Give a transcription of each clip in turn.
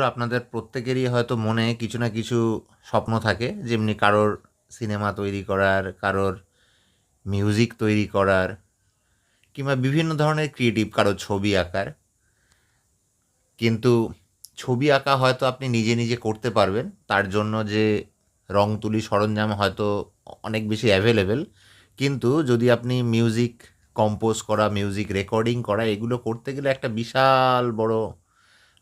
ধরে আপনাদের প্রত্যেকেরই হয়তো মনে কিছু না কিছু স্বপ্ন থাকে। যেমনি কারোর সিনেমা তৈরি করার, কারোর মিউজিক তৈরি করার, কিংবা বিভিন্ন ধরনের ক্রিয়েটিভ কারোর ছবি আঁকার। কিন্তু ছবি আঁকা হয়তো আপনি নিজে নিজে করতে পারবেন। তার জন্য যে রং তুলি সরঞ্জাম হয়তো অনেক বেশি অ্যাভেলেবেল কিন্তু যদি আপনি মিউজিক কম্পোজ করা মিউজিক রেকর্ডিং করা, এগুলো করতে গেলে একটা বিশাল বড়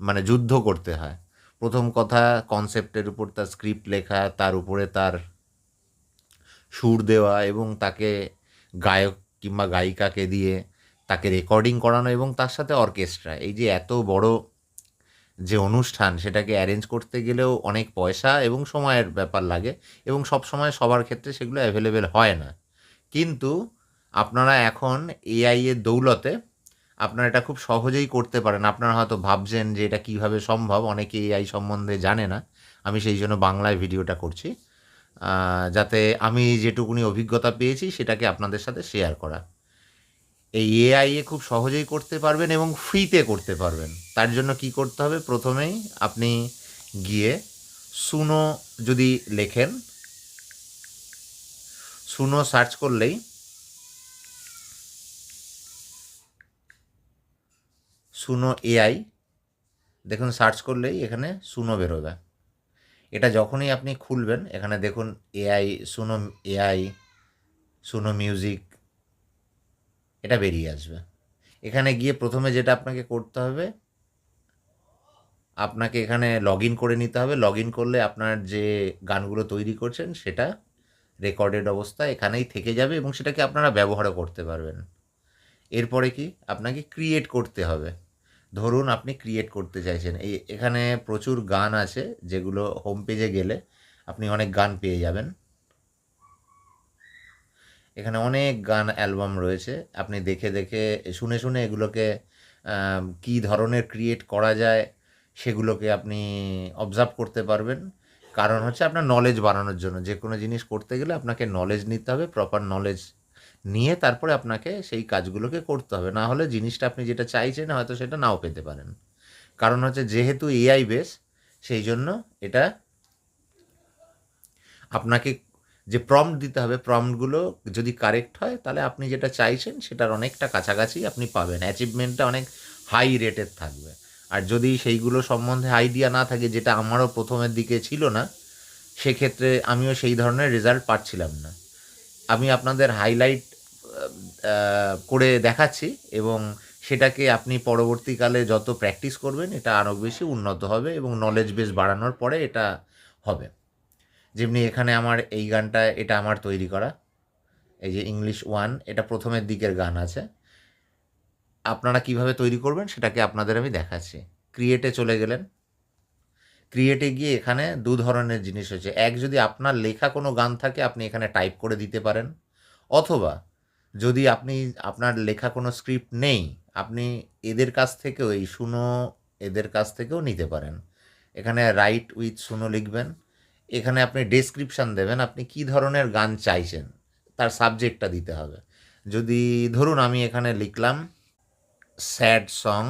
মানে যুদ্ধ করতে হয়। প্রথম কথা কনসেপ্টের উপর তার স্ক্রিপ্ট লেখা, তার উপরে তার সুর দেওয়া এবং তাকে গায়ক কিংবা গায়িকাকে দিয়ে তাকে রেকর্ডিং করানো এবং তার সাথে অর্কেস্ট্রা এই যে এত বড় যে অনুষ্ঠান, সেটাকে অ্যারেঞ্জ করতে গেলেও অনেক পয়সা এবং সময়ের ব্যাপার লাগে এবং সব সময় সবার ক্ষেত্রে সেগুলো অ্যাভেলেবেল হয় না। কিন্তু আপনারা এখন এআই এর দৌলতে আপনারা এটা খুব সহজেই করতে পারেন। আপনারা হয়তো ভাবছেন যে এটা কীভাবে সম্ভব? অনেকে এআই সম্বন্ধে জানে না। আমি সেই জন্য বাংলায় ভিডিওটা করছি। যাতে আমি যেটুকুনি অভিজ্ঞতা পেয়েছি, সেটাকে আপনাদের সাথে শেয়ার করা। এই এআই এ খুব সহজেই করতে পারবেন এবং ফ্রিতে করতে পারবেন। তার জন্য কি করতে হবে? প্রথমেই আপনি গিয়ে সুনো যদি লেখেন সুনো সার্চ করলেই সুনো এআই দেখুন সার্চ করলেই এখানে সুনো বেরোবে। এটা যখনই আপনি খুলবেন, এখানে দেখুন AI Suno AI Suno music এটা বেরিয়ে আসবে। এখানে গিয়ে প্রথমে যেটা আপনাকে করতে হবে, আপনাকে এখানে লগ করে নিতে হবে। লগ করলে আপনার যে গানগুলো তৈরি করছেন, সেটা রেকর্ডেড অবস্থায় এখানেই থেকে যাবে এবং সেটাকে আপনারা ব্যবহারও করতে পারবেন। এরপরে কি? আপনাকে ক্রিয়েট করতে হবে। ধরুন আপনি ক্রিয়েট করতে চাইছেন। এই এখানে প্রচুর গান আছে যেগুলো হোম পেজে গেলে আপনি অনেক গান পেয়ে যাবেন। এখানে অনেক গান অ্যালবাম রয়েছে। আপনি দেখে দেখে, শুনে শুনে এগুলোকে কী ধরনের ক্রিয়েট করা যায় সেগুলোকে আপনি অবজার্ভ করতে পারবেন। কারণ হচ্ছে আপনার নলেজ বাড়ানোর জন্য। যে কোনো জিনিস করতে গেলে আপনাকে নলেজ নিতে হবে প্রপার নলেজ নিয়ে তারপরে আপনাকে সেই কাজগুলোকে করতে হবে। না হলে জিনিসটা আপনি যেটা চাইছেন হয়তো সেটা নাও পেতে পারেন। কারণ হচ্ছে যেহেতু এআই বেস সেই জন্য এটা আপনাকে যে প্রম্পট দিতে হবে প্রম্পটগুলো যদি কারেক্ট হয়, তাহলে আপনি যেটা চাইছেন সেটার অনেকটা কাছাকাছি আপনি পাবেন। অ্যাচিভমেন্টটা অনেক হাই রেটের থাকবে। আর যদি সেইগুলো সম্বন্ধে আইডিয়া না থাকে, যেটা আমারও প্রথমের দিকে ছিল না, সেক্ষেত্রে আমিও সেই ধরনের রেজাল্ট পাচ্ছিলাম না। আমি আপনাদের হাইলাইট করে দেখাচ্ছি এবং সেটাকে আপনি পরবর্তীকালে যত প্র্যাকটিস করবেন, এটা আরও বেশি উন্নত হবে এবং নলেজ বেস বাড়ানোর পরে এটা হবে। যেমনি এখানে আমার এই গানটা, এটা আমার তৈরি করা। এই যে ইংলিশ ওয়ান এটা প্রথমের দিকের গান আছে। আপনারা কীভাবে তৈরি করবেন, সেটাকে আপনাদের আমি দেখাচ্ছি। ক্রিয়েটে চলে গেলেন। ক্রিয়েটে গিয়ে এখানে দু ধরনের জিনিস হয়েছে এক, যদি আপনার লেখা কোনো গান থাকে, আপনি এখানে টাইপ করে দিতে পারেন। অথবা, যদি আপনি, আপনার লেখা কোনো স্ক্রিপ্ট নেই, আপনি এদের কাছ থেকেও এই শুনো, এদের কাছ থেকেও নিতে পারেন। এখানে রাইট উইথ শুনো লিখবেন। এখানে আপনি ডেসক্রিপশান দেবেন, আপনি কি ধরনের গান চাইছেন, তার সাবজেক্টটা দিতে হবে। যদি, ধরুন আমি এখানে লিখলাম sad song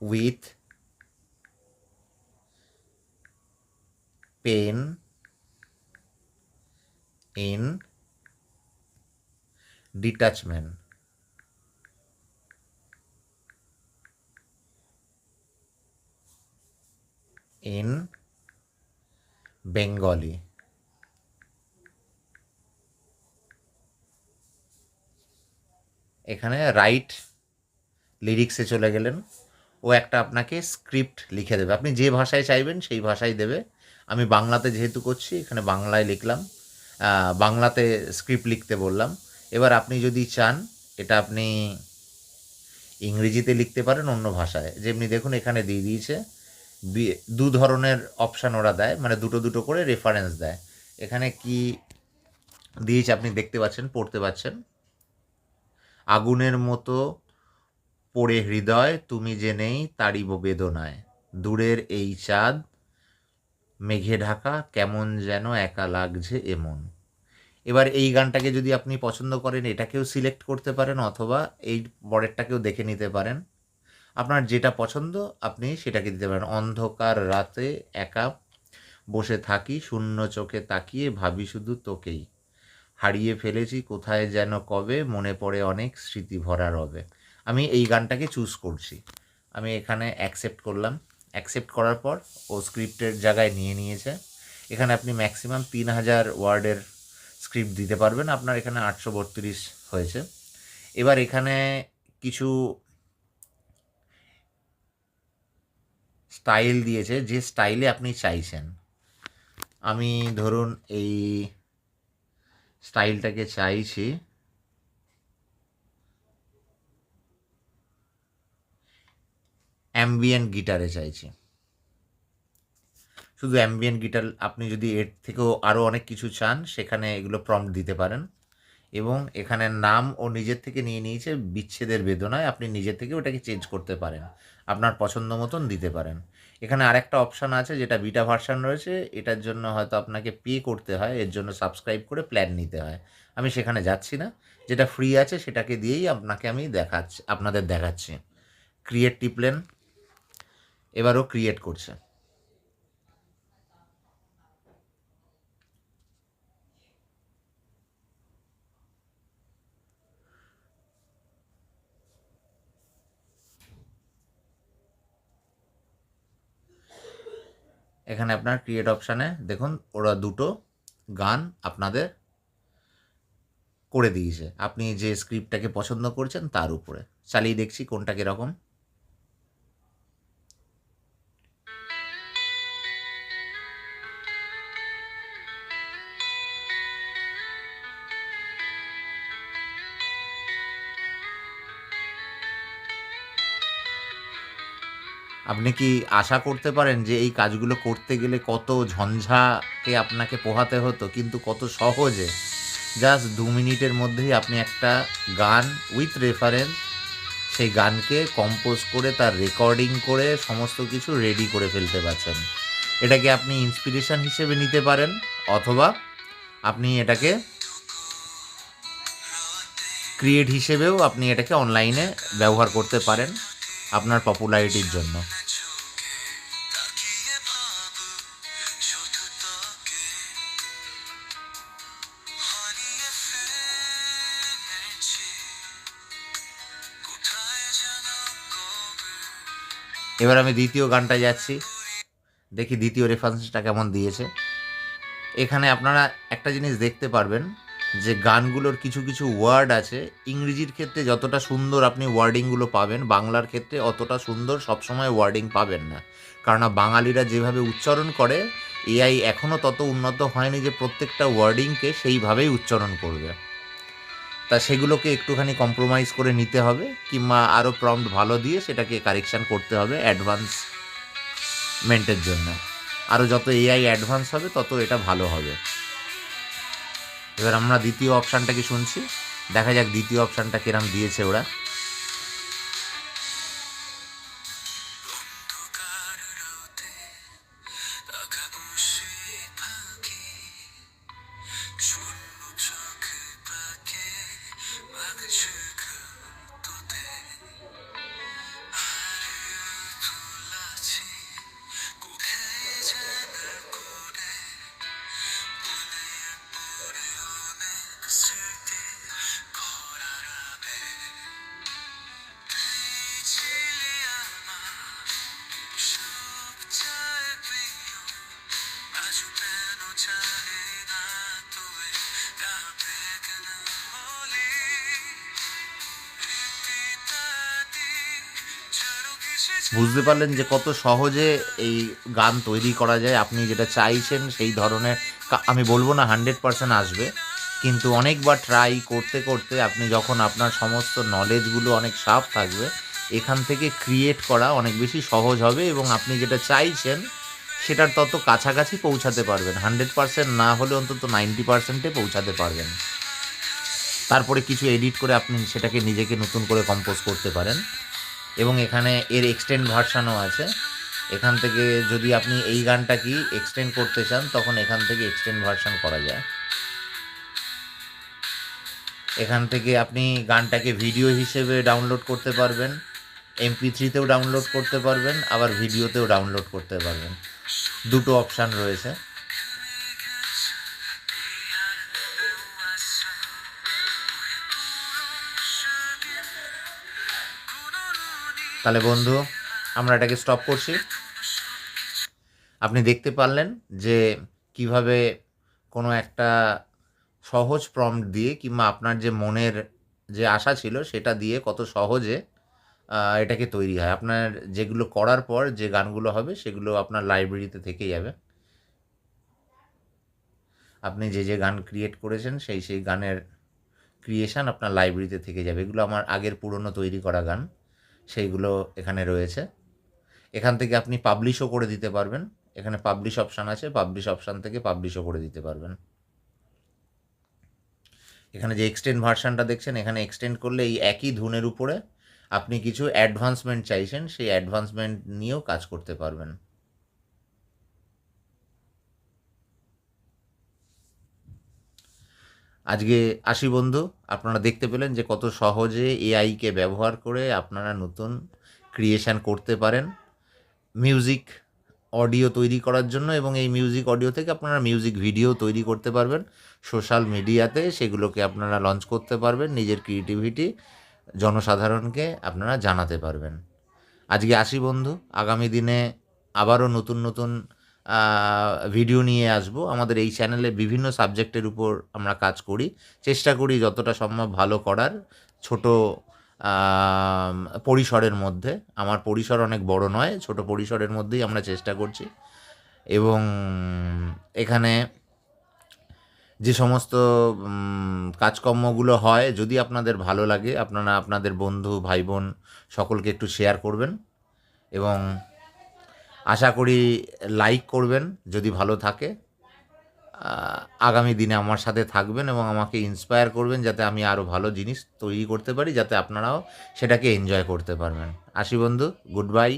with pain in detachment in Bengali এখানে রাইট লিরিক্সে চলে গেলেন। ও একটা আপনাকে স্ক্রিপ্ট লিখে দেবে। আপনি যে ভাষায় চাইবেন সেই ভাষায় দেবে। আমি বাংলাতে যেহেতু করছি, এখানে বাংলায় লিখলাম। বাংলাতে স্ক্রিপ্ট লিখতে বললাম। এবার আপনি যদি চান, এটা আপনি ইংরেজিতে লিখতে পারেন, অন্য ভাষায়। যেমনি দেখুন, এখানে দিয়ে দিয়েছে দু ধরনের অপশান ওরা দেয় মানে দুটো দুটো করে রেফারেন্স দেয়। এখানে কি দিয়েছে আপনি দেখতে পাচ্ছেন, পড়তে পাচ্ছেন? আগুনের মতো পড়ে হৃদয়, তুমি যে নেই তারই বেদনায়। দূরের এই চাঁদ, মেঘে ঢাকা, কেমন যেন একা লাগছে এমন। এবার এই গানটাকে যদি আপনি পছন্দ করেন, এটাকেও সিলেক্ট করতে পারেন অথবা এই পরেরটাকেও দেখে নিতে পারেন। আপনার যেটা পছন্দ, আপনি সেটাকে দিতে পারেন। অন্ধকার রাতে একা বসে থাকি, শূন্য চোখে তাকিয়ে ভাবি শুধু তোকেই। হারিয়ে ফেলেছি, কোথায় যেন কবে, মনে পড়ে অনেক স্মৃতি ভরা রবে। আমি এই গানটাকে চুজ করছি। আমি এখানে অ্যাকসেপ্ট করলাম। অ্যাকসেপ্ট করার পর ও স্ক্রিপ্টের জায়গায় নিয়ে নিয়েছে। এখানে আপনি ম্যাক্সিমাম তিন হাজার ওয়ার্ডের স্ক্রিপ্ট দিতে পারবেন। আপনার এখানে আটশো বত্রিশ হয়েছে। এবার এখানে কিছু স্টাইল দিয়েছে, যে স্টাইলে আপনি চাইছেন। আমি ধরুন এই স্টাইলটাকে চাইছি। অ্যাম্বিয়েন্ট গিটারে চাইছি। শুধু অ্যাম্বিয়েন্ট গিটার আপনি যদি এর থেকেও আরও অনেক কিছু চান, সেখানে এগুলো প্রম্পট দিতে পারেন। এবং এখানে নাম ও নিজের থেকে নিয়ে নিয়েছে বিচ্ছেদের বেদনায় আপনি নিজের থেকে ওটাকে চেঞ্জ করতে পারেন। আপনার পছন্দ মতন দিতে পারেন। এখানে আরেকটা অপশান আছে যেটা বিটা ভার্সান রয়েছে, এটার জন্য হয়তো আপনাকে পে করতে হয়, এর জন্য সাবস্ক্রাইব করে প্ল্যান নিতে হয়। আমি সেখানে যাচ্ছি না। যেটা ফ্রি আছে সেটাকে দিয়েই আপনাকে আমি দেখাচ্ছি, আপনাদের দেখাচ্ছি। ক্রিয়েট টিপলেন এবারও ক্রিয়েট করছে। এখানে আপনার ক্রিয়েট অপশানে দেখুন, ওরা দুটো গান আপনাদের করে দিয়েছে। আপনি যে স্ক্রিপ্টটাকে পছন্দ করছেন তার উপরে। চালিয়ে দেখছি কোনটা কীরকম। আপনি কি আশা করতে পারেন যে এই কাজগুলো করতে গেলে কত ঝঞ্ঝাকে আপনাকে পোহাতে হতো, কিন্তু কত সহজে? জাস্ট দু মিনিটের মধ্যেই আপনি একটা গান উইথ রেফারেন্স সেই গানকে কম্পোজ করে তার রেকর্ডিং করে সমস্ত কিছু রেডি করে ফেলতে পারছেন। এটাকে আপনি ইন্সপিরেশন হিসেবে নিতে পারেন, অথবা আপনি এটাকে ক্রিয়েট হিসেবেও আপনি এটাকে অনলাইনে ব্যবহার করতে পারেন আপনার পপুলারিটির জন্য। এবার আমি দ্বিতীয় গানটা যাচ্ছি। দেখি দ্বিতীয় রেফারেন্সটা কেমন দিয়েছে। এখানে আপনারা একটা জিনিস দেখতে পারবেন যে গানগুলোর কিছু কিছু ওয়ার্ড আছে। ইংরেজির ক্ষেত্রে যতটা সুন্দর আপনি ওয়ার্ডিংগুলো পাবেন, বাংলার ক্ষেত্রে অতটা সুন্দর সবসময় ওয়ার্ডিং পাবেন না। কারণ বাঙালিরা যেভাবে উচ্চারণ করে এআই এখনও তত উন্নত হয়নি যে প্রত্যেকটা ওয়ার্ডিংকে সেইভাবেই উচ্চারণ করবে। তা সেগুলোকে একটুখানি কম্প্রোমাইজ করে নিতে হবে, কিংবা আরও প্রম্পট ভালো দিয়ে সেটাকে কারেকশান করতে হবে অ্যাডভান্স মেন্টের জন্য। আরও যত এআই অ্যাডভান্স হবে, তত এটা ভালো হবে। এবার আমরা দ্বিতীয় অপশানটাকে শুনছি। দেখা যাক দ্বিতীয় অপশানটা কিরম দিয়েছে ওরা। বুঝতে পারলেন যে কত সহজে এই গান তৈরি করা যায়। আপনি যেটা চাইছেন সেই ধরনের আমি বলব না হান্ড্রেড পারসেন্ট আসবে, কিন্তু অনেকবার ট্রাই করতে করতে আপনি যখন আপনার সমস্ত নলেজগুলো অনেক সাফ থাকবে, এখান থেকে ক্রিয়েট করা অনেক বেশি সহজ হবে এবং আপনি যেটা চাইছেন সেটার তত কাছাকাছি পৌঁছাতে পারবেন। হান্ড্রেড পারসেন্ট না হলে অন্তত নাইনটি পারসেন্টে পৌঁছাতে পারবেন। তারপরে কিছু এডিট করে আপনি সেটাকে নিজেকে নতুন করে কম্পোজ করতে পারেন। এবং এখানে এর এক্সটেন্ড ভার্সানও আছে। এখান থেকে যদি আপনি এই গানটা কি এক্সটেন্ড করতে চান, তখন এখান থেকে এক্সটেন্ড ভার্সান করা যায়। এখান থেকে আপনি গানটাকে ভিডিও হিসেবে ডাউনলোড করতে পারবেন এমপি থ্রিতেও ডাউনলোড করতে পারবেন, আবার ভিডিওতেও ডাউনলোড করতে পারবেন। দুটো অপশান রয়েছে। তাহলে বন্ধু, আমরা এটাকে স্টপ করছি। আপনি দেখতে পারলেন যে কীভাবে কোনো একটা সহজ প্রম্পট দিয়ে কিংবা আপনার যে মনের যে আশা ছিল সেটা দিয়ে কত সহজে এটাকে তৈরি হয়। আপনার যেগুলো করার পর যে গানগুলো হবে সেগুলো আপনার লাইব্রেরিতে থেকে যাবে। আপনি যে যে গান ক্রিয়েট করেছেন সেই সেই গানের ক্রিয়েশন আপনার লাইব্রেরিতে থেকে যাবে। এগুলো আমার আগের পুরনো তৈরি করা গান। সেইগুলো এখানে রয়েছে। এখান থেকে আপনি পাবলিশও করে দিতে পারবেন। এখানে পাবলিশ অপশান আছে পাবলিশ অপশান থেকে পাবলিশও করে দিতে পারবেন। এখানে যে এক্সটেন্ড ভার্সানটা দেখছেন, এখানে এক্সটেন্ড করলে এই একই ধুনের উপরে আপনি কিছু অ্যাডভান্সমেন্ট চাইছেন, সেই অ্যাডভান্সমেন্ট নিয়েও কাজ করতে পারবেন। আজকে আসি বন্ধু, আপনারা দেখতে পেলেন যে কত সহজে এআইকে ব্যবহার করে আপনারা নতুন ক্রিয়েশন করতে পারেন। মিউজিক অডিও তৈরি করার জন্য এবং এই মিউজিক অডিও থেকে আপনারা মিউজিক ভিডিও তৈরি করতে পারবেন। সোশ্যাল মিডিয়াতে সেগুলোকে আপনারা লঞ্চ করতে পারবেন, নিজের ক্রিয়েটিভিটি জনসাধারণকে আপনারা জানাতে পারবেন। আজকে আসি বন্ধু, আগামী দিনে আবারও নতুন নতুন ভিডিও নিয়ে আসব। আমাদের এই চ্যানেলে বিভিন্ন সাবজেক্টের উপর আমরা কাজ করি। চেষ্টা করি যতটা সম্ভব ভালো করার ছোট পরিসরের মধ্যে। আমার পরিসর অনেক বড় নয়, ছোট পরিসরের মধ্যেই আমরা চেষ্টা করছি। এবং এখানে যে সমস্ত কাজকর্মগুলো হয়, যদি আপনাদের ভালো লাগে, আপনারা আপনাদের বন্ধু ভাই বোন সকলকে একটু শেয়ার করবেন। এবং আশা করি লাইক করবেন, যদি ভালো থাকে। আগামী দিনে আমার সাথে থাকবেন এবং আমাকে ইন্সপায়ার করবেন যাতে আমি আরও ভালো জিনিস তৈরি করতে পারি, যাতে আপনারাও সেটাকে এনজয় করতে পারবেন। আসি বন্ধু গুড বাই